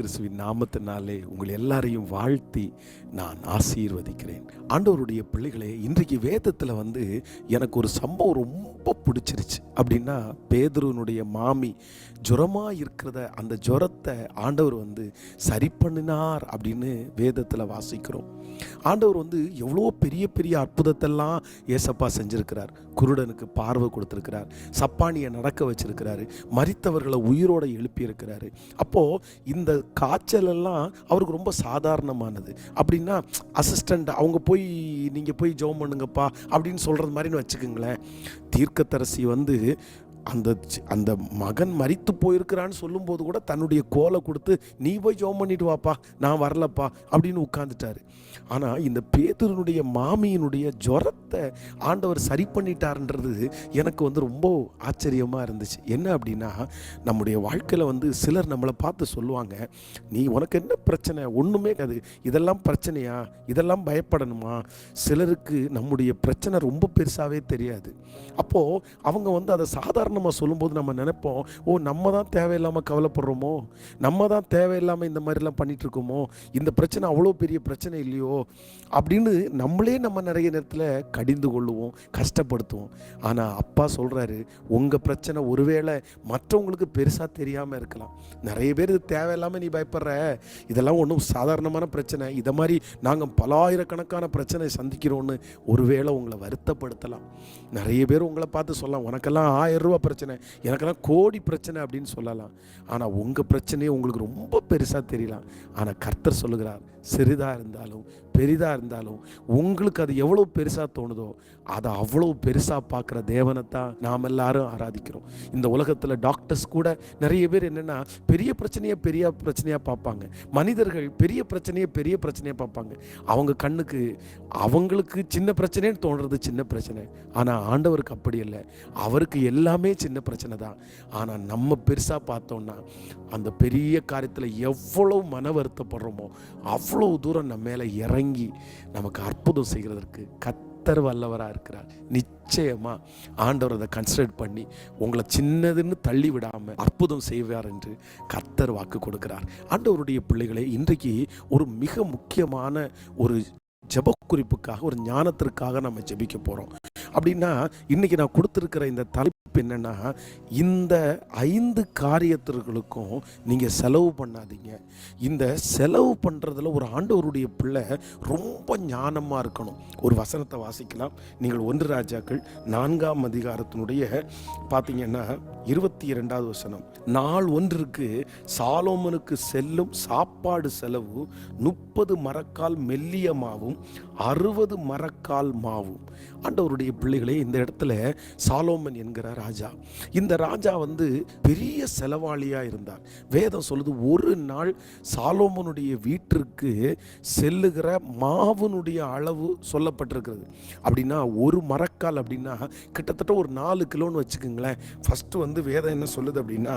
கிறிஸ்துவின் நாமத்தினாலே உங்கள் எல்லாரையும் வாழ்த்தி நான் ஆசீர்வதிக்கிறேன். ஆண்டவருடைய பிள்ளைகளே இன்றைக்கு வேதத்தில் வந்து எனக்கு ஒரு சம்பவம் ரொம்ப பிடிச்சிருச்சு. அப்படின்னா பேதுருனுடைய மாமி ஜுரமாக இருக்கிறத அந்த ஜுரத்தை ஆண்டவர் வந்து சரி பண்ணினார் அப்படின்னு வேதத்தில் வாசிக்கிறோம். ஆண்டவர் வந்து எவ்வளோ பெரிய பெரிய அற்புதத்தெல்லாம் ஏசப்பா செஞ்சுருக்கிறார். குருடனுக்கு பார்வை கொடுத்துருக்கிறார். சப்பானியை நடக்க வச்சிருக்கிறாரு. மறித்தவர்களை உயிரோட எழுப்பியிருக்கிறாரு. அப்போது இந்த காய்ச்சல் எல்லாம் அவருக்கு ரொம்ப சாதாரணமானது. அப்படின்னா அசிஸ்டண்ட் அவங்க போய் நீங்கள் போய் ஜெபம் பண்ணுங்கப்பா அப்படின்னு சொல்கிறது மாதிரின்னு வச்சுக்கோங்களேன். தீர்க்கத்தரசி வந்து அந்த அந்த மகன் மறித்து போயிருக்கிறான்னு சொல்லும்போது கூட தன்னுடைய கோலை கொடுத்து நீ போய் ஜோம் பண்ணிட்டு வாப்பா நான் வரலப்பா அப்படின்னு உட்காந்துட்டாரு ஆனால் இந்த பேதுருனுடைய மாமியினுடைய ஜுரத்தை ஆண்டவர் சரி பண்ணிட்டாருன்றது எனக்கு வந்து ரொம்ப ஆச்சரியமாக இருந்துச்சு. என்ன அப்படின்னா நம்முடைய வாழ்க்கையில் வந்து சிலர் நம்மளை பார்த்து சொல்லுவாங்க நீ உனக்கு என்ன பிரச்சனை? ஒன்றுமே அது இதெல்லாம் பிரச்சனையா? இதெல்லாம் பயப்படணுமா? சிலருக்கு நம்முடைய பிரச்சனை ரொம்ப பெருசாகவே தெரியாது. அப்போது அவங்க வந்து அதை நம்ம சொல்லும்போது நம்ம நினைப்போம் ஓ நம்ம தான் தேவையில்லாமல் கவலைப்படுறோமோ? நம்ம தான் தேவையில்லாமல் இந்த மாதிரிலாம் பண்ணிகிட்டு இருக்கோமோ இந்த பிரச்சனை அவ்வளோ பெரிய பிரச்சனை இல்லையோ? அப்படின்னு நம்மளே நம்ம நிறைய நேரத்தில் கடிந்து கொள்ளுவோம் கஷ்டப்படுத்துவோம். ஆனால் அப்பா சொல்கிறாரு உங்கள் பிரச்சனை ஒருவேளை மற்றவங்களுக்கு பெருசாக தெரியாமல் இருக்கலாம். நிறைய பேர் இது தேவையில்லாமல் நீ பயப்படுற. இதெல்லாம் ஒன்றும் சாதாரணமான பிரச்சனை. இதை மாதிரி நாங்கள் பலாயிரக்கணக்கான பிரச்சனை சந்திக்கிறோன்னு ஒருவேளை உங்களை வருத்தப்படுத்தலாம். நிறைய பேர் உங்களை பார்த்து சொல்லலாம் உனக்கெல்லாம் ஆயிரம் ரூபா பிரச்சனை. எனக்கெல்லாம் கோடி பிரச்சனை அப்படின்னு சொல்லலாம். ஆனால் உங்கள் பிரச்சனையே உங்களுக்கு ரொம்ப பெருசாக தெரியலாம். ஆனால் கர்த்தர் சொல்லுகிறார் சிறிதாக இருந்தாலும் பெரிதாக இருந்தாலும் உங்களுக்கு அது எவ்வளோ பெருசாக தோணுதோ அதை அவ்வளோ பெருசாக பார்க்குற தேவனை தான் நாம் எல்லாரும் ஆராதிக்கிறோம். இந்த உலகத்தில் டாக்டர்ஸ் கூட நிறைய பேர் என்னென்னா பெரிய பிரச்சனையை பெரிய பிரச்சனையாக பார்ப்பாங்க. மனிதர்கள் பெரிய பிரச்சனையை பெரிய பிரச்சனையாக பார்ப்பாங்க. அவங்க கண்ணுக்கு அவங்களுக்கு சின்ன பிரச்சனைன்னு தோன்றது சின்ன பிரச்சனை. ஆனால் ஆண்டவருக்கு அப்படி இல்லை. அவருக்கு எல்லாமே சின்ன பிரச்சனை தான். ஆனால் நம்ம பெருசாக பார்த்தோம்னா அந்த பெரிய காரியத்தில் எவ்வளோ மன வருத்தப்படுறோமோ அவ்வளோ அவ்வளோ தூரம் நம்ம மேலே இறங்கி நமக்கு அற்புதம் செய்கிறதற்கு கத்தர் வல்லவராக இருக்கிறார். நிச்சயமாக ஆண்டவர் அதை கன்சிடர் பண்ணி உங்களை சின்னதுன்னு தள்ளி விடாமல் அற்புதம் செய்வார் என்று கத்தர் வாக்கு கொடுக்கிறார். ஆண்டவருடைய பிள்ளைகளை இன்றைக்கு ஒரு மிக முக்கியமான ஒரு ஜெப குறிப்புக்காக ஒரு ஞானத்திற்காக நம்ம ஜெபிக்க போகிறோம் அப்படின்னா இன்னைக்கு நான் கொடுத்துருக்கிற இந்த தலைப்பு என்னென்னா இந்த ஐந்து காரியத்திற்களுக்கும் நீங்கள் செலவு பண்ணாதீங்க. இந்த செலவு பண்ணுறதுல ஒரு ஆண்டவருடைய பிள்ளை ரொம்ப ஞானமாக இருக்கணும். ஒரு வசனத்தை வாசிக்கலாம். நீங்கள் ஒன்று ராஜாக்கள் நான்காம் அதிகாரத்தினுடைய பார்த்தீங்கன்னா இருபத்தி இரண்டாவது வசனம். நாள் ஒன்றிற்கு சாலோமனுக்கு செல்லும் சாப்பாடு செலவு முப்பது மரக்கால் மெல்லிய மாவும் அறுபது மரக்கால் மாவும். ஆண்டவருடைய பிள்ளைகளே இந்த இடத்துல சாலோமன் என்கிற ராஜா. இந்த ராஜா வந்து பெரிய செலவாளியாக இருந்தார். வேதம் சொல்லுது ஒரு நாள் சாலோமனுடைய வீட்டிற்கு செல்லுகிற மாவுனுடைய அளவு சொல்லப்பட்டிருக்கிறது. அப்படின்னா ஒரு மரக்கால் அப்படின்னா கிட்டத்தட்ட ஒரு நாலு கிலோன்னு வச்சுக்கோங்களேன். ஃபஸ்ட்டு வந்து வேதம் என்ன சொல்லுது அப்படின்னா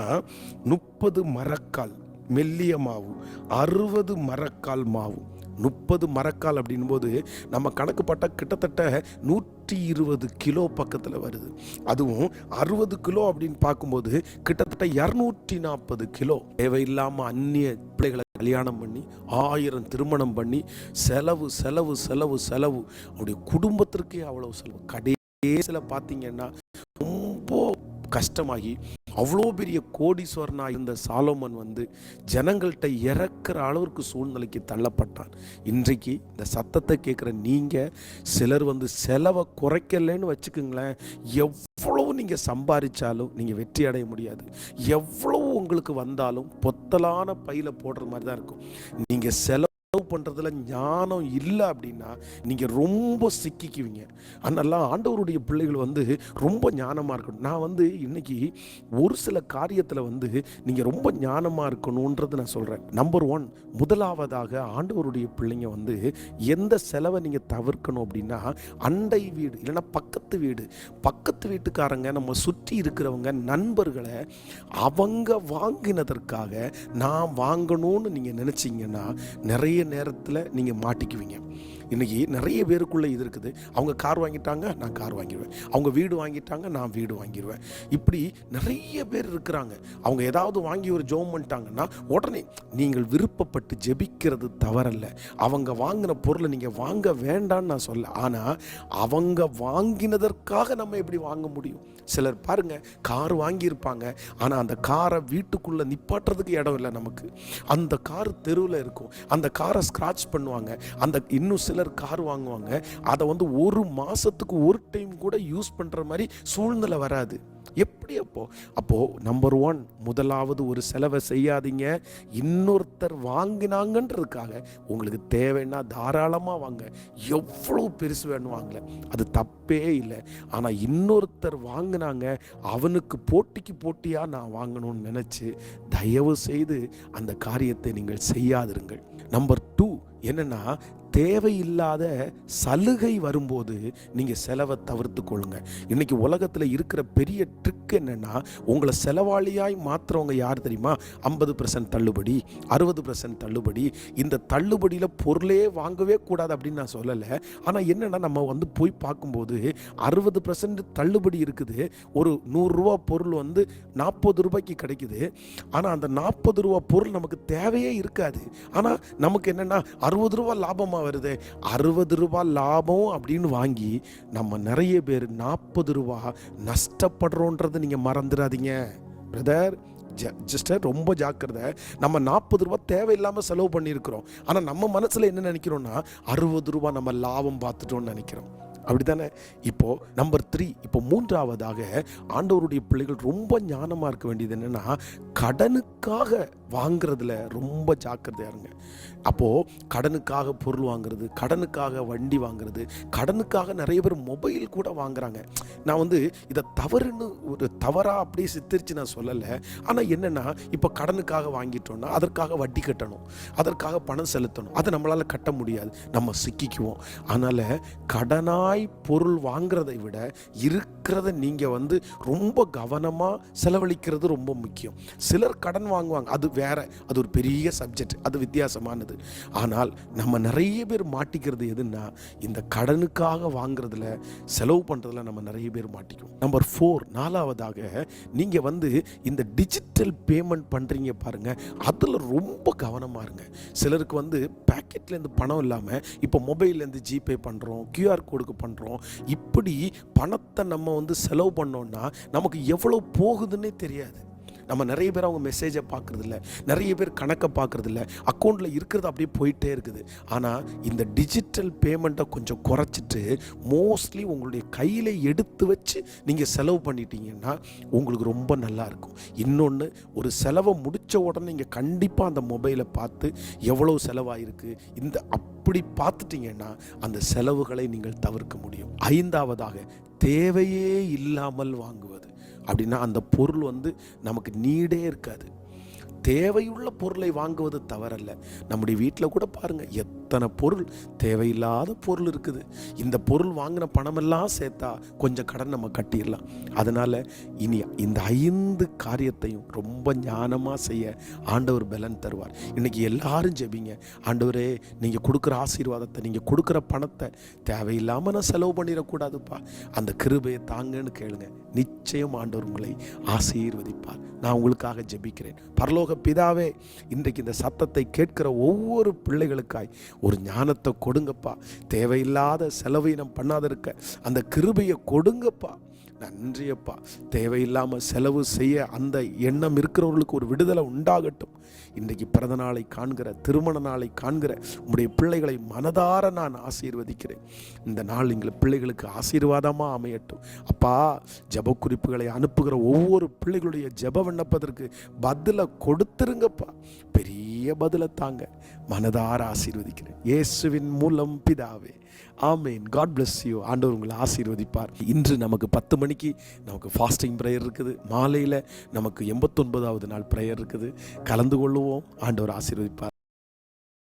முப்பது மரக்கால் மெல்லிய மாவு அறுபது மரக்கால் மாவு. முப்பது மரக்கால் அப்படின்போது நம்ம கணக்கு பட்டா கிட்டத்தட்ட நூற்றி இருபது கிலோ பக்கத்தில் வருது. அதுவும் அறுபது கிலோ அப்படின்னு பார்க்கும்போது கிட்டத்தட்ட இரநூற்றி நாற்பது கிலோ. தேவையில்லாமல் அந்நிய பிள்ளைகளை கல்யாணம் பண்ணி ஆயிரம் திருமணம் பண்ணி செலவு செலவு செலவு செலவு. அவருடைய குடும்பத்திற்கே அவ்வளவு செலவு. கடைசியில் பார்த்தீங்கன்னா ரொம்ப கஷ்டமாகி அவ்வளோ பெரிய கோடீஸ்வரனாக இருந்த சாலோமன் வந்து ஜனங்கள்கிட்ட இறக்குற அளவிற்கு சூழ்நிலைக்கு தள்ளப்பட்டான். இன்றைக்கு இந்த சத்தத்தை கேட்குற நீங்கள் சிலர் வந்து செலவை குறைக்கலைன்னு வச்சுக்கோங்களேன். எவ்வளவு நீங்கள் சம்பாதிச்சாலும் நீங்கள் வெற்றி அடைய முடியாது. எவ்வளவு உங்களுக்கு வந்தாலும் பொத்தலான பையில் போடுற மாதிரி தான் இருக்கும். நீங்கள் செலவு பண்ணுறதுல ஞானம் இல்லை அப்படின்னா நீங்கள் ரொம்ப சிக்கிக்குவீங்க. அதனால ஆண்டவருடைய பிள்ளைகள் வந்து ரொம்ப ஞானமாக இருக்கணும். நான் வந்து இன்னைக்கு ஒரு சில காரியத்தில் வந்து நீங்கள் ரொம்ப ஞானமாக இருக்கணுன்றது நான் சொல்கிறேன் நம்பர் ஒன் முதலாவதாக ஆண்டவருடைய பிள்ளைங்க வந்து எந்த செலவை நீங்கள் தவிர்க்கணும் அப்படின்னா அண்டை வீடு இல்லைன்னா பக்கத்து வீடு. பக்கத்து வீட்டுக்காரங்க நம்ம சுற்றி இருக்கிறவங்க நண்பர்களை அவங்க வாங்கினதற்காக நான் வாங்கணும்னு நீங்கள் நினச்சிங்கன்னா நிறைய நேரம் நேரத்தில் நீங்கள் மாட்டிக்குவீங்க. இன்றைக்கி நிறைய பேருக்குள்ளே இது இருக்குது. அவங்க கார் வாங்கிட்டாங்க நான் கார் வாங்கிடுவேன் அவங்க வீடு வாங்கிட்டாங்க நான் வீடு வாங்கிடுவேன் இப்படி நிறைய பேர் இருக்கிறாங்க. அவங்க ஏதாவது வாங்கி ஒரு ஜோம் பண்ணிட்டாங்கன்னா உடனே நீங்கள் விருப்பப்பட்டு ஜெபிக்கிறது தவறல்ல. அவங்க வாங்கின பொருளை நீங்கள் வாங்க வேண்டாம்னு நான் சொல்ல ஆனால் அவங்க வாங்கினதற்காக நம்ம எப்படி வாங்க முடியும்? சிலர் பாருங்க கார் வாங்கியிருப்பாங்க. ஆனால் அந்த காரை வீட்டுக்குள்ளே நிப்பாட்டுறதுக்கு இடம் இல்லை நமக்கு. அந்த கார் தெருவில் இருக்கும். அந்த காரை ஸ்க்ராட்ச் பண்ணுவாங்க. அந்த இன்னும் சிலர் கார் வாங்குவாங்க. அதை வந்து ஒரு மாதத்துக்கு ஒரு டைம் கூட யூஸ் பண்ணுற மாதிரி சூழ்நிலை வராது. எப்படி அப்போ? அப்போ நம்பர் ஒன் முதலாவது ஒரு செலவை செய்யாதீங்க. இன்னொருத்தர் வாங்கினாங்கன்றதுக்காக உங்களுக்கு தேவைன்னா தாராளமாக வாங்க. எவ்வளோ பெருசு வேணும் வாங்கல. அது தப்பே இல்லை. ஆனால் இன்னொருத்தர் வாங்கினாங்க. அவனுக்கு போட்டிக்கு போட்டியாக நான் வாங்கணும்னு நினச்சி தயவு செய்து அந்த காரியத்தை நீங்கள் செய்யாதிருங்கள். நம்பர் டூ என்னன்னா தேவையில்லாத சலுகை வரும்போது நீங்கள் செலவை தவிர்த்து கொள்ளுங்க. இன்னைக்கு உலகத்தில் இருக்கிற பெரிய ட்ரிக் என்னன்னா உங்களை செலவாளியாய் மாற்றுறவங்க யார் தெரியுமா? ஐம்பது பர்சன்ட் தள்ளுபடி அறுபது பர்சன்ட் தள்ளுபடி இந்த தள்ளுபடியில் பொருளே வாங்கவே கூடாது அப்படின்னு நான் சொல்லலை. ஆனால் என்னென்னா நம்ம வந்து போய் பார்க்கும்போது அறுபது பர்சன்ட் தள்ளுபடி இருக்குது. ஒரு நூறுரூவா பொருள் வந்து நாற்பது ரூபாய்க்கு கிடைக்குது. ஆனால் அந்த நாற்பது ரூபா பொருள் நமக்கு தேவையே இருக்காது. ஆனால் நமக்கு என்னென்னா அறுபது ரூபா லாபமாக வருது? அறுபது ரூபா லாபம் அப்படின்னு வாங்கி நம்ம நிறைய பேர் நாற்பது ரூபா நஷ்டப்படுறோன்றதை நீங்கள் மறந்துடாதீங்க. பிரதர் ஜஸ்டர் ரொம்ப ஜாக்கிரதை. நம்ம நாற்பது ரூபா தேவையில்லாமல் செலவு பண்ணியிருக்கிறோம். ஆனால் நம்ம மனசில் என்ன நினைக்கிறோன்னா அறுபது ரூபா நம்ம லாபம் பார்த்துட்டோம்னு நினைக்கிறோம். அப்படி தானே இப்போது நம்பர் த்ரீ இப்போ மூன்றாவதாக ஆண்டவருடைய பிள்ளைகள் ரொம்ப ஞானமாக இருக்க வேண்டியது என்னென்னா கடனுக்காக வாங்குறதுல ரொம்ப ஜாக்கிரதையாக இருங்க. அப்போது கடனுக்காக பொருள் வாங்குறது கடனுக்காக வண்டி வாங்குறது கடனுக்காக நிறைய பேர் மொபைல் கூட வாங்குறாங்க. நான் வந்து இதை தவறுன்னு ஒரு தவறாக அப்படியே சித்தரித்து நான் சொல்லலை. ஆனால் என்னென்னா இப்போ கடனுக்காக வாங்கிட்டோம்னா அதற்காக வட்டி கட்டணும். அதற்காக பணம் செலுத்தணும். அதை நம்மளால் கட்ட முடியாது. நம்ம சிக்கிக்குவோம். அதனால் கடனாய் பொருள் வாங்குறதை விட இருக்கிறத நீங்கள் வந்து ரொம்ப கவனமாக செலவழிக்கிறது ரொம்ப முக்கியம். சிலர் கடன் வாங்குவாங்க. அது வேற அது ஒரு பெரிய சப்ஜெக்ட் அது வித்தியாசமானது. ஆனால் நம்ம நிறைய பேர் மாட்டிக்கிறது எதுன்னா இந்த கடனுக்காக வாங்குறதுல செலவு பண்ணுறதுல நம்ம நிறைய பேர் மாட்டிக்கும் நம்பர் ஃபோர் நாலாவதாக நீங்கள் வந்து இந்த டிஜிட்டல் பேமெண்ட் பண்ணுறீங்க பாருங்கள் அதில் ரொம்ப கவனமாக இருங்க. சிலருக்கு வந்து பேக்கெட்லேருந்து பணம் இல்லாமல் இப்போ மொபைல்லேருந்து ஜிபே பண்ணுறோம் கியூஆர் கோடுக்கு பண்ணுறோம் இப்படி பணத்தை நம்ம வந்து செலவு பண்ணோன்னா நமக்கு எவ்வளோ போகுதுன்னே தெரியாது. நம்ம நிறைய பேர் அவங்க மெசேஜை பார்க்குறதில்ல. நிறைய பேர் கணக்கை பார்க்குறதில்ல. அக்கௌண்ட்டில் இருக்கிறது அப்படியே போயிட்டே இருக்குது. ஆனால் இந்த டிஜிட்டல் பேமெண்ட்டை கொஞ்சம் குறைச்சிட்டு மோஸ்ட்லி உங்களுடைய கையில் எடுத்து வச்சு நீங்கள் செலவு பண்ணிட்டீங்கன்னா உங்களுக்கு ரொம்ப நல்லா இருக்கும். இன்னொன்று ஒரு செலவை முடித்த உடனே நீங்கள் கண்டிப்பாக அந்த மொபைலை பார்த்து எவ்வளோ செலவாயிருக்கு இந்த அப்படி பார்த்துட்டிங்கன்னா அந்த செலவுகளை நீங்கள் தவிர்க்க முடியும். ஐந்தாவதாக தேவையே இல்லாமல் வாங்குவது. அப்படின்னா அந்த பொருள் வந்து நமக்கு நீடே இருக்காது. தேவையுள்ள பொருளை வாங்குவது தவறல்ல. நம்முடைய வீட்டில் கூட பாருங்கள் எத் அத்தனை பொருள் தேவையில்லாத பொருள் இருக்குது. இந்த பொருள் வாங்கின பணமெல்லாம் சேர்த்தா கொஞ்சம் கடன் நம்ம கட்டிடலாம். அதனால் இனி இந்த ஐந்து காரியத்தையும் ரொம்ப ஞானமாக செய்ய ஆண்டவர் பலன் தருவார். இன்றைக்கி எல்லாரும் ஜெபிங்க. ஆண்டவரே நீங்கள் கொடுக்குற ஆசீர்வாதத்தை நீங்கள் கொடுக்குற பணத்தை தேவையில்லாமல் நான் செலவு பண்ணிடக்கூடாதுப்பா. அந்த கிருபையை தாங்கன்னு கேளுங்க. நிச்சயம் ஆண்டவர் உங்களை ஆசீர்வதிப்பார். நான் உங்களுக்காக ஜெபிக்கிறேன். பரலோக பிதாவே இன்றைக்கு இந்த சத்தத்தை கேட்கிற ஒவ்வொரு பிள்ளைகளுக்காய் ஒரு ஞானத்தை கொடுங்கப்பா. தேவையில்லாத செலவை நம்ம பண்ணாத இருக்க அந்த கிருபையை கொடுங்கப்பா. நன்றியப்பா. தேவையில்லாமல் செலவு செய்ய அந்த எண்ணம் இருக்கிறவர்களுக்கு ஒரு விடுதலை உண்டாகட்டும். இன்றைக்கு பிறந்த நாளை காண்கிற திருமண நாளை காண்கிற உங்களுடைய பிள்ளைகளை மனதார நான் ஆசீர்வதிக்கிறேன். இந்த நாள் எங்கள் பிள்ளைகளுக்கு ஆசீர்வாதமாக அமையட்டும். அப்பா ஜப குறிப்புகளை அனுப்புகிற ஒவ்வொரு பிள்ளைகளுடைய ஜப விண்ணப்பதற்கு பதிலை கொடுத்துருங்கப்பா. பெரிய பதிலை தாங்க. மனதார ஆசீர்வதிக்கிறேன். இயேசுவின் மூலம் பிதாவே. ஆமேன். காட் பிளஸ் யூ ஆண்டவர் உங்களை ஆசீர்வதிப்பார். இன்று நமக்கு பத்து மணிக்கு நமக்கு ஃபாஸ்டிங் ப்ரேயர் இருக்குது. மாலையில் நமக்கு எண்பத்தொன்பதாவது நாள் ப்ரேயர் இருக்குது. கலந்து கொள்ளுவோம். ஆண்டவர் ஆசீர்வதிப்பார்.